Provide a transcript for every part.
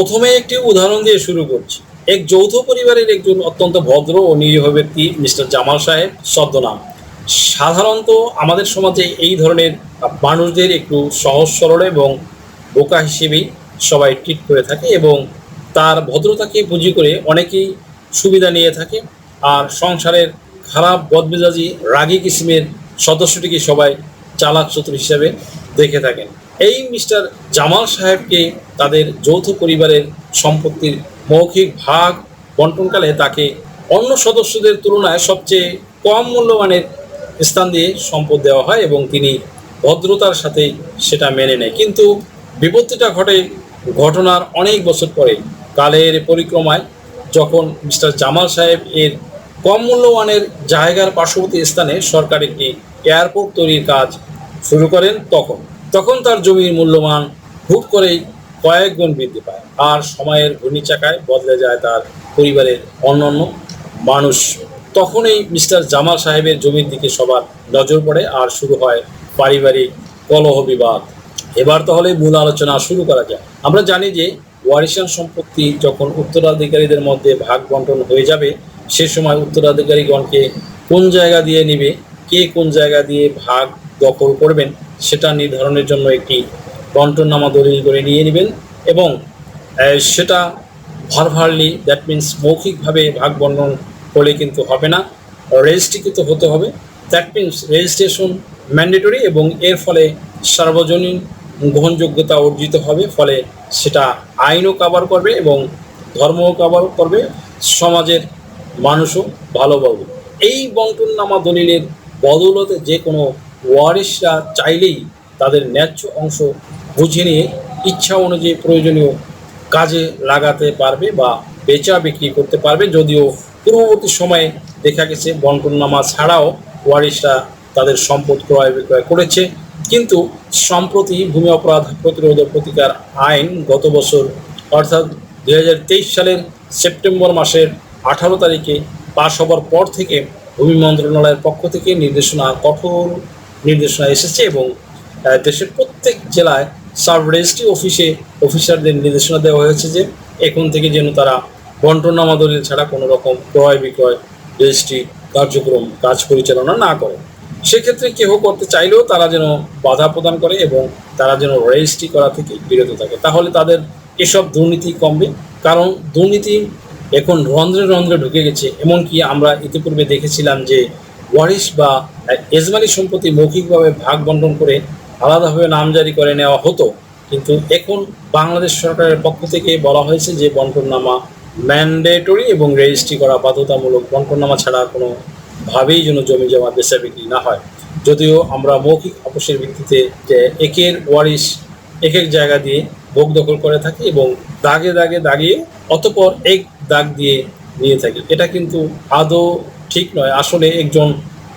প্রথমে একটি উদাহরণ দিয়ে শুরু করছি। এক যৌথ পরিবারের একজন অত্যন্ত ভদ্র ও নিরীহ ব্যক্তি, মিস্টার জামাল সাহেব ছদ্মনাম সাধারণত আমাদের সমাজে এই ধরনের মানুষদের একটু সহজ সরল এবং বোকা হিসেবেই সবাই ট্রিট করে থাকে এবং তার ভদ্রতাকে পুঁজি করে অনেকেই সুবিধা নিয়ে থাকে আর সংসারের খারাপ বদমেজাজি, রাগী কিসিমের সদস্যটিকে সবাই চালাক চতুর হিসাবে দেখে থাকেন। এই মিস্টার জামাল সাহেবকে তাদের যৌথ পরিবারের সম্পত্তির মৌখিক ভাগ বন্টনকালে তাকে অন্য সদস্যদের তুলনায় সবচেয়ে কম মূল্যমানের স্থান দিয়ে সম্পদ দেওয়া হয় এবং তিনি ভদ্রতার সাথে সেটা মেনে নেয়। কিন্তু বিপত্তিটা ঘটে ঘটনার অনেক বছর পরে। কালের পরিক্রমায় যখন মিস্টার জামাল সাহেব এর কম মূল্যমানের জায়গার পার্শ্ববর্তী স্থানে সরকার একটি এয়ারপোর্ট তৈরির কাজ শুরু করেন, তখন তখন তার জমির মূল্যমান হুট করেই কয়েক গুণ বৃদ্ধি পায়। আর সময়ের ঘূর্ণিচাকায় বদলে যায় তার পরিবারের অন্যান্য মানুষ। তখনই মিস্টার জামাল সাহেবের জমির দিকে সবার নজর পড়ে আর শুরু হয় পারিবারিক কলহ বিবাদ। এবার তাহলে মূল আলোচনা শুরু করা যায় আমরা জানি যে ওয়ারিশান সম্পত্তি যখন উত্তরাধিকারীদের মধ্যে ভাগ বন্টন হয়ে যাবে, সে সময় উত্তরাধিকারীগণকে কোন জায়গা দিয়ে নেবে, কে কোন জায়গা দিয়ে ভাগ দখল করবেন সেটা নির্ধারণের জন্য একটি বন্টননামা দলিল করে নিয়ে নেবেন এবং সেটা ভারভারলি দ্যাট মিন্স মৌখিকভাবে ভাগ বন্টন করলে কিন্তু হবে না, রেজিস্ট্রিকৃত হতে হবে। দ্যাট মিন্স রেজিস্ট্রেশন ম্যান্ডেটরি এবং এর ফলে সার্বজনীন গ্রহণযোগ্যতা অর্জিত হবে, ফলে সেটা আইনও কাভার করবে এবং ধর্মও কাভার করবে, সমাজের মানুষও ভালো পাবে। এই বন্টননামা দলিলের বদৌলতে যে কোনো ওয়ারিশরা চাইলেই তাদের ন্যায্য অংশ বুঝে নিয়ে ইচ্ছা অনুযায়ী প্রয়োজনীয় কাজে লাগাতে পারবে বা বেচা বিক্রি করতে পারবে। যদিও পূর্ববর্তী সময়ে দেখা গেছে বন্টননামা ছাড়াও ওয়ারিশরা তাদের সম্পদ ক্রয় বিক্রয় করেছে। কিন্তু সম্প্রতি ভূমি অপরাধ প্রতিরোধ প্রতিকার আইন গত বছর, অর্থাৎ দু হাজার তেইশ সালের সেপ্টেম্বর মাসের আঠারো তারিখে পাশ হবার পর থেকে ভূমি মন্ত্রণালয়ের পক্ষ থেকে নির্দেশনা কঠোর নির্দেশনা এসেছে এবং দেশের প্রত্যেক জেলায় সাব রেজিস্ট্রি অফিসে অফিসারদের নির্দেশনা দেওয়া হয়েছে যে, এখন থেকে যেন তারা বন্টনামা দলিল ছাড়া কোনো রকম ক্রয় বিক্রয় রেজিস্ট্রি কার্যক্রম, কাজ পরিচালনা না করে। সেক্ষেত্রে কেহ করতে চাইলেও তারা যেন বাধা প্রদান করে এবং তারা যেন রেজিস্ট্রি করা থেকে বিরত থাকে। তাহলে তাদের এসব দুর্নীতি কমবে। কারণ দুর্নীতি এখন রন্ধ্রে রন্ধ্রে ঢুকে গেছে। এমনকি আমরা ইতিপূর্বে দেখেছিলাম যে, ওয়ারিশ বা এজমানি সম্পত্তি মৌখিকভাবে ভাগ বন্টন করে আলাদাভাবে নামজারি করে নেওয়া হতো। কিন্তু এখন বাংলাদেশ সরকারের পক্ষ থেকে বলা হয়েছে যে, বন্টননামা ম্যান্ডেটরি এবং রেজিস্ট্রি করা বাধ্যতামূলক বন্টননামা ছাড়া কোনো ভাবেই যেন জমি জমা বেচা বিক্রি না হয়। যদিও আমরা মৌখিক আপোষের ভিত্তিতে যে একের ওয়ারিশ এক এক জায়গা দিয়ে ভোগ দখল করে থাকি এবং দাগে দাগে দাগিয়ে অতপর এক দাগ দিয়ে নিয়ে থাকি, এটা কিন্তু আদৌ ঠিক নয়। আসলে একজন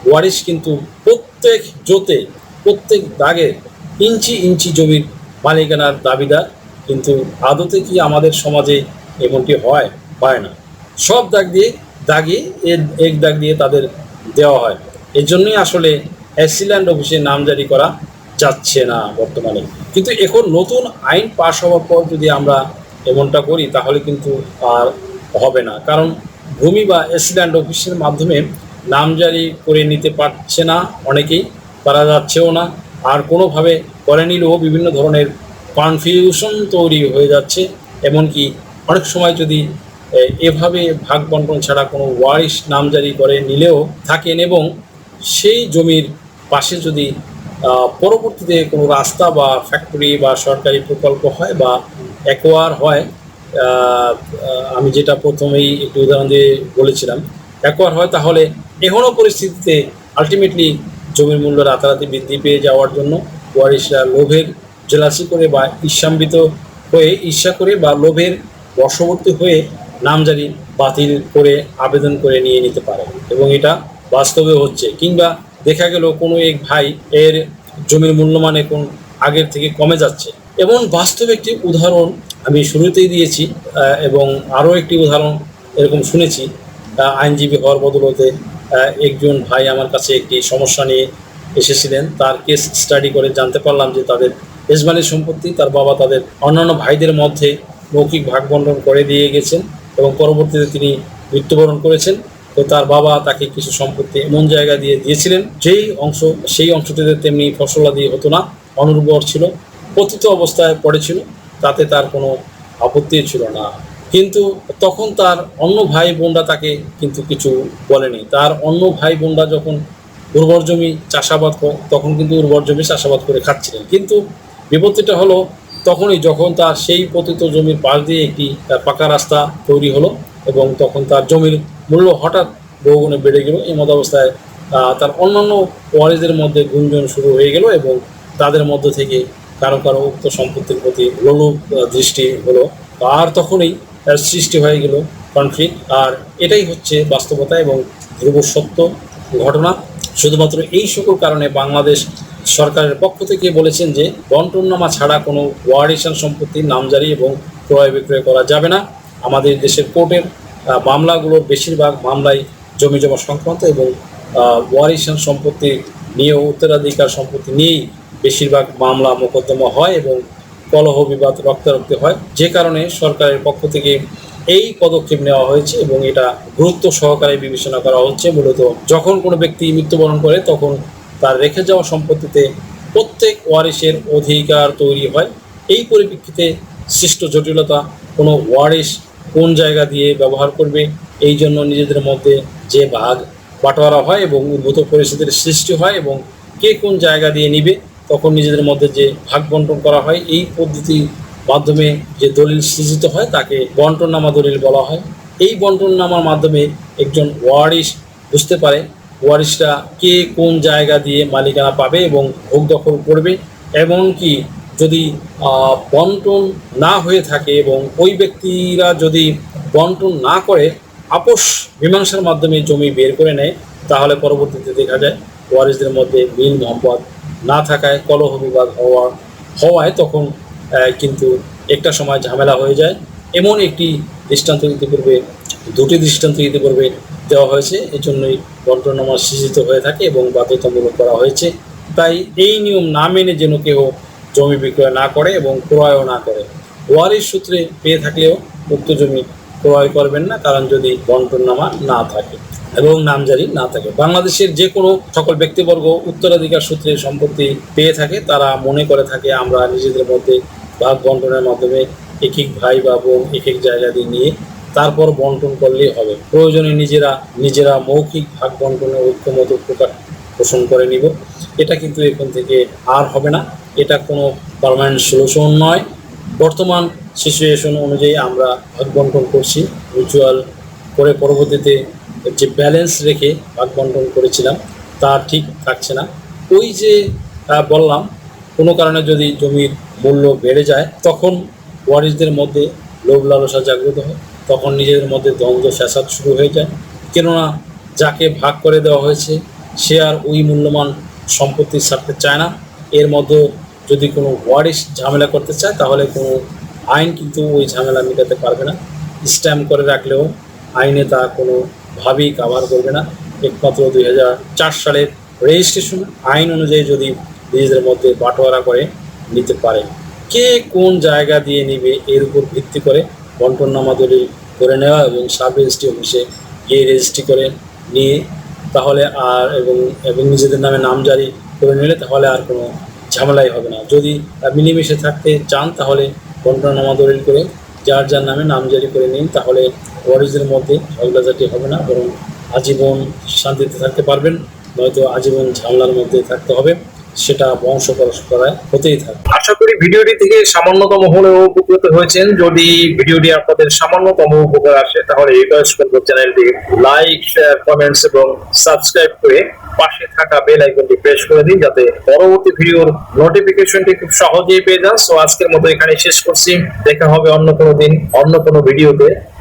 ওয়ারিশ কিন্তু প্রত্যেক জোতে, প্রত্যেক দাগে ইঞ্চি ইঞ্চি জমির মালিকানার দাবিদার। কিন্তু আদতে কি আমাদের সমাজে এমনটি হয়? হয় না। সব দাগ দিয়ে দাগিয়ে এর এক দাগ দিয়ে তাদের দেওয়া হয়। এর জন্যই আসলে অ্যাসিল্যান্ড অফিসে নাম জারি করা যাচ্ছে না বর্তমানে। কিন্তু এখন নতুন আইন পাশ হওয়ার পর যদি আমরা এমনটা করি, তাহলে কিন্তু আর হবে না। কারণ ভূমি বা অ্যাসিল্যান্ড অফিসের মাধ্যমে নামজারি করে নিতে পারছে না অনেকেই পারা যাচ্ছেও না। আর কোনোভাবে করে নিলেও বিভিন্ন ধরনের কনফিউশন তৈরি হয়ে যাচ্ছে। এমনকি অনেক সময় যদি এভাবে ভাগ বন্টন ছাড়া কোনো ওয়ারিশ নামজারি করে নিলেও থাকেন এবং সেই জমির পাশে যদি পরবর্তীতে কোনো রাস্তা বা ফ্যাক্টরি বা সরকারি প্রকল্প হয় বা অ্যাকোয়ার হয় আমি যেটা প্রথমেই একটু উদাহরণ দিয়ে বলেছিলাম অ্যাকোয়ার হয় তাহলে এখনও পরিস্থিতিতে আলটিমেটলি জমির মূল্য রাতারাতি বৃদ্ধি পেয়ে যাওয়ার জন্য ওয়ারিশরা লোভের জেলাসি করে বা ঈর্ষাম্বিত হয়ে ঈর্ষা করে বা লোভের বশবর্তী হয়ে নামজারি বাতিল করে আবেদন করে নিয়ে নিতে পারে। এবং এটা বাস্তবে হচ্ছে। কিংবা দেখা গেল কোনো এক ভাই এর জমির মূল্যমান এখন আগের থেকে কমে যাচ্ছে। এমন বাস্তব একটি উদাহরণ আমি শুরুতেই দিয়েছি এবং আরও একটি উদাহরণ এরকম শুনেছি আইনজীবী হওয়ার বদলতে একজন ভাই আমার কাছে একটি সমস্যা নিয়ে এসেছিলেন। তার কেস স্টাডি করে জানতে পারলাম যে তাদের এজমানের সম্পত্তি তার বাবা তাদের অন্যান্য ভাইদের মধ্যে মৌখিক ভাগ বন্টন করে দিয়ে গেছেন এবং পরবর্তীতে তিনি মৃত্যুবরণ করেছেন। তো তার বাবা তাকে কিছু সম্পত্তি এমন জায়গা দিয়ে দিয়েছিলেন, যেই অংশ, সেই অংশটিতে তেমনি ফসলাদি হতো না, অনুর্বর ছিল, পতিত অবস্থায় পড়েছিল, তাতে তার কোনো আপত্তি ছিল না। কিন্তু তখন তার অন্য ভাই বোনরা তাকে কিন্তু কিছু বলেনি। তার অন্য ভাই বোনরা যখন উর্বর জমি চাষাবাদ তখন কিন্তু উর্বর জমি চাষাবাদ করে খাচ্ছিলেন। কিন্তু বিপত্তিটা হলো তখনই যখন তার সেই পতিত জমির পাশ দিয়ে একটি আহ, পাকা রাস্তা তৈরি হলো এবং তখন তার জমির মূল্য হঠাৎ বহুগুণে বেড়ে গেল। এই মতো অবস্থায় তার অন্যান্য ওয়ারিসদের মধ্যে গুঞ্জন শুরু হয়ে গেল এবং তাদের মধ্য থেকে কারও কারও উক্ত সম্পত্তির প্রতি লোলুপ দৃষ্টি হলো। আর তখনই তার সৃষ্টি হয়ে গেল কনফ্লিক্ট আর এটাই হচ্ছে বাস্তবতা এবং ধ্রুব সত্য ঘটনা। শুধুমাত্র এই সকল কারণে বাংলাদেশ সরকারের পক্ষ থেকে বলেছেন যে, বন্টননামা ছাড়া কোনো ওয়ারিশান সম্পত্তির নামজারি এবং ক্রয় বিক্রয় করা যাবে না। আমাদের দেশের কোর্টের মামলাগুলোর বেশিরভাগ মামলাই জমি জমা সংক্রান্ত এবং ওয়ারিশান সম্পত্তি নিয়েও উত্তরাধিকার সম্পত্তি নিয়েই বেশিরভাগ মামলা মোকদ্দমা হয় এবং কলহ বিবাদ রক্তারক্তি হয়। যে কারণে সরকারের পক্ষ থেকে এই পদক্ষেপ নেওয়া হয়েছে এবং এটা গুরুত্ব সহকারে বিবেচনা করা হচ্ছে। মূলত যখন কোনো ব্যক্তি মৃত্যুবরণ করে, তখন তার রেখে যাওয়া সম্পত্তিতে প্রত্যেক ওয়ারিশের অধিকার তৈরি হয়। এই পরিপ্রেক্ষিতে সৃষ্ট জটিলতা কোনো ওয়ারিশ কোন জায়গা দিয়ে ব্যবহার করবে, এই জন্য নিজেদের মধ্যে যে ভাগ বাটোয়ারা হয় এবং উদ্ভূত পরিস্থিতির সৃষ্টি হয় এবং কে কোন জায়গা দিয়ে নিবে তখন নিজেদের মধ্যে যে ভাগ বন্টন করা হয়, এই পদ্ধতির মাধ্যমে যে দলিল সৃজিত হয়, তাকে বন্টননামা দলিল বলা হয়। এই বন্টননামার মাধ্যমে একজন ওয়ারিশ বুঝতে পারে, ওয়ারিশরা কে কোন জায়গা দিয়ে মালিকানা পাবে এবং ভোগ দখল করবে। এমনকি যদি বন্টন না হয়ে থাকে এবং ওই ব্যক্তিরা যদি বন্টন না করে, আপোষ মীমাংসার মাধ্যমে জমি বের করে নেয়, তাহলে পরবর্তীতে দেখা যায় ওয়ারিসদের মধ্যে মিল মোহাম্মদ না থাকায় কলহ বিবাদ হওয়া, হওয়ায় তখন কিন্তু একটা সময় ঝামেলা হয়ে যায়। এমন একটি দৃষ্টান্ত ইতিপূর্বে, দুটি দৃষ্টান্ত ইতিপূর্বে দেওয়া হয়েছে। এই জন্যই বন্টনামা সৃজিত হয়ে থাকে এবং বাধ্যতামূলক করা হয়েছে। তাই এই নিয়ম না মেনে যেন কেউ জমি বিক্রয় না করে এবং ক্রয়ও না করে। ওয়ারিশ সূত্রে পেয়ে থাকলেও উক্ত জমি ক্রয় করবেন না, কারণ যদি বন্টননামা না থাকে এবং নামজারি না থাকে। বাংলাদেশের যে কোনো সকল ব্যক্তিবর্গ, উত্তরাধিকার সূত্রে সম্পত্তি পেয়ে থাকে, তারা মনে করে থাকে আমরা নিজেদের মধ্যে ভাগ বন্টনের মাধ্যমে এক এক ভাই বা বোন এক এক জায়গা দিয়ে নিয়ে তারপর বন্টন করলেই হবে। প্রয়োজনে নিজেরা নিজেরা মৌখিক ভাগ বন্টনের ঐক্যমত প্রকাশ পোষণ করে নিব। এটা কিন্তু এখন থেকে আর হবে না। এটা কোনো পারমানেন্ট সলিউশন নয়। বর্তমান সিচুয়েশন অনুযায়ী আমরা ভাগ বন্টন করছি। মিউচুয়াল করে পরবর্তীতে যে ব্যালেন্স রেখে ভাগ বন্টন করেছিলাম তা ঠিক থাকছে না। ওই যে বললাম, কোনো কারণে যদি জমির মূল্য বেড়ে যায়, তখন ওয়ারিসদের মধ্যে লোভ লালসা জাগ্রত হয়, তখন নিজেদের মধ্যে দ্বন্দ্ব, ফ্যাসাদ শুরু হয়ে যায়। কেননা, যাকে ভাগ করে দেওয়া হয়েছে, সে আর ওই মূল্যমান সম্পত্তি ছাড়তে চায় না। এর মধ্যে যদি কোনো ওয়ারিস ঝামেলা করতে চায়, তাহলে কোনো আইন কিন্তু ওই ঝামেলা মেটাতে পারবে না। স্ট্যাম্প করে রাখলেও আইনে তা কোনোভাবেই কাভার করবে না। একমাত্র দুই হাজার চার সালের রেজিস্ট্রেশন আইন অনুযায়ী যদি নিজেদের মধ্যে বাটোয়ারা করে নিতে পারে। কে কোন জায়গা দিয়ে নিবে এর উপর ভিত্তি করে বন্টননামা দলিল করে নেওয়া এবং সাব রেজিস্ট্রি অফিসে গিয়ে রেজিস্ট্রি করে নিয়ে তাহলে আর এবং এবং নিজেদের নামে নাম জারি করে নিলে তাহলে আর কোনো ঝামেলাই হবে না। যদি মিলেমিশে থাকতে চান তাহলে বন্টনামা দলিল করে, যার যার নামে নাম জারি করে নিন, তাহলে ওয়ারিসের মধ্যে ঝগড়াঝাটি হবে না, বরং আজীবন শান্তিতে থাকতে পারবেন, নয়তো আজীবন ঝামেলার মধ্যে থাকতে হবে। সেটা বংশ পরস্পরায় হতেই থাকে। আশা করি ভিডিওটি থেকে সামান্যতম হলেও উপকৃত হয়েছেন। যদি ভিডিওটি আপনাদের সামান্যতম উপকার আসে, তাহলে রিকোয়েস্ট করব চ্যানেলটি লাইক শেয়ার কমেন্টস এবং সাবস্ক্রাইব করে পাশে থাকা বেল আইকনটি প্রেস করে দিন, যাতে পরবর্তী ভিডিওর নোটিফিকেশনটি খুব সহজেই পেয়ে যান। সো আজকের মতো এখানে শেষ করছি। দেখা হবে অন্য কোনো দিন, অন্য কোনো ভিডিওতে।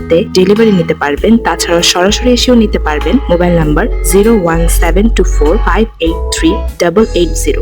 মেসেঞ্জারিতে ডেলিভারি নিতে পারবেন। তাছাড়া সরাসরি এসেও নিতে পারবেন। Mobile number zero one seven two four five eight three double eight zero